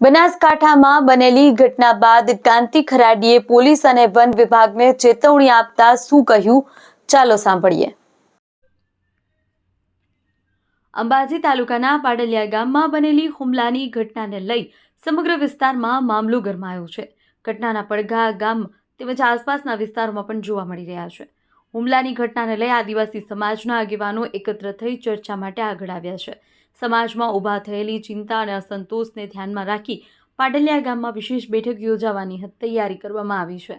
બનાસકાંઠામાં બનેલી ઘટના બાદ કાંતિ ખરાડીએ પોલીસ અને વન વિભાગને ચેતવણી આપતા શું કહ્યું? ચાલો સાંભળીએ. અંબાજી તાલુકાના પાડલિયા ગામમાં બનેલી હુમલાની ઘટનાને લઈ સમગ્ર વિસ્તારમાં મામલો ગરમાયો છે. ઘટનાના પડઘા ગામ તેમજ આસપાસના વિસ્તારોમાં પણ જોવા મળી રહ્યા છે. હુમલાની ઘટનાને લઈ આદિવાસી સમાજના આગેવાનો એકત્ર થઈ ચર્ચા માટે આગળ આવ્યા છે. સમાજમાં ઊભા થયેલી ચિંતા અને અસંતોષને ધ્યાનમાં રાખી પાટલિયા ગામમાં વિશેષ બેઠક યોજાવાની તૈયારી કરવામાં આવી છે.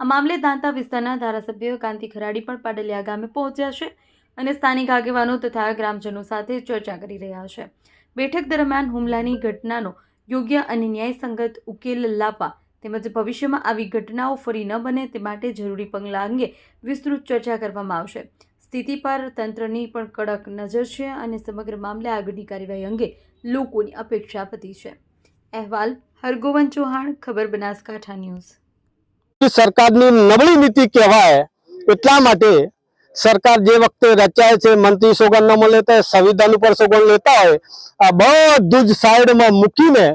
આ મામલે દાંતા વિસ્તારના ધારાસભ્ય કાંતિ ખરાડી પણ પાડલિયા ગામે પહોંચ્યા છે અને સ્થાનિક આગેવાનો તથા ગ્રામજનો સાથે ચર્ચા કરી રહ્યા છે. બેઠક દરમિયાન હુમલાની ઘટનાનો યોગ્ય અને ન્યાયસંગત ઉકેલ લાવવા તેમજ ભવિષ્યમાં આવી ઘટનાઓ ફરી ન બને તે માટે જરૂરી પગલાં અંગે વિસ્તૃત ચર્ચા કરવામાં આવશે. સ્થિતિ પર તંત્રની પણ કડક નજર છે અને સમગ્ર મામલે આગળની કાર્યવાહી અંગે લોકોની અપેક્ષા પતી છે. અહેવાલ હરગોવન ચૌહાણ ખબર બનાસકાંઠા ન્યૂઝ. સરકારની નબળી નીતિ કહેવાય એટલા માટે સરકાર જે વખતે રચાય છે મંત્રી સોગંદનામું લેતા હોય, સંવિધાન ઉપર સોગંદ લેતા હોય આ બધું જ સાઈડમાં મૂકીને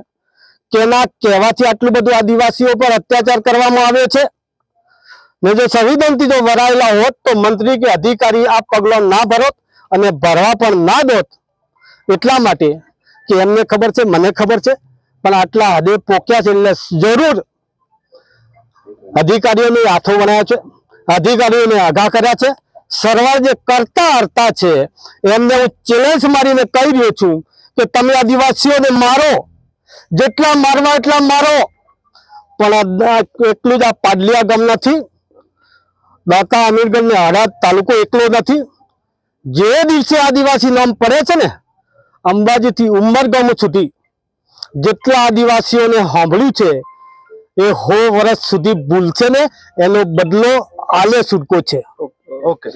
કેના કહેવાથી આટલું બધું આદિવાસીઓ પર અત્યાચાર કરવામાં આવે છે? ને જો સંવિધાનથી જો વરાયેલા હોત તો મંત્રી કે અધિકારી આ પગલો ના ભરોત અને ભરવા પણ ના દોત. એટલા માટે કે એમને ખબર છે, મને ખબર છે, પણ આટલા હદે પોક્યા છે એટલે જરૂર અધિકારીઓને હાથો વણાયા છે, અધિકારીઓને આઘા કર્યા છે. સરવાર જે કરતા હરતા છે, એમને હું ચેલેન્જ મારીને કહી રહ્યો છું કે તમે આદિવાસીઓને મારો. જેટલા મારવા એટલા મારો. પણ આ દા- એટલું જ આ પાડલિયા ગામ નથી દાતા અમીરગઢ ને હળદ તાલુકો એકલો નથી. જે દિવસે આદિવાસી નામ પડે છે ને અંબાજીથી ઉમરગામ સુધી જેટલા આદિવાસીઓને સાંભળ્યું છે એ હો વર્ષ સુધી ભૂલશે ને એનો બદલો આલે છૂટકો છે. ઓકે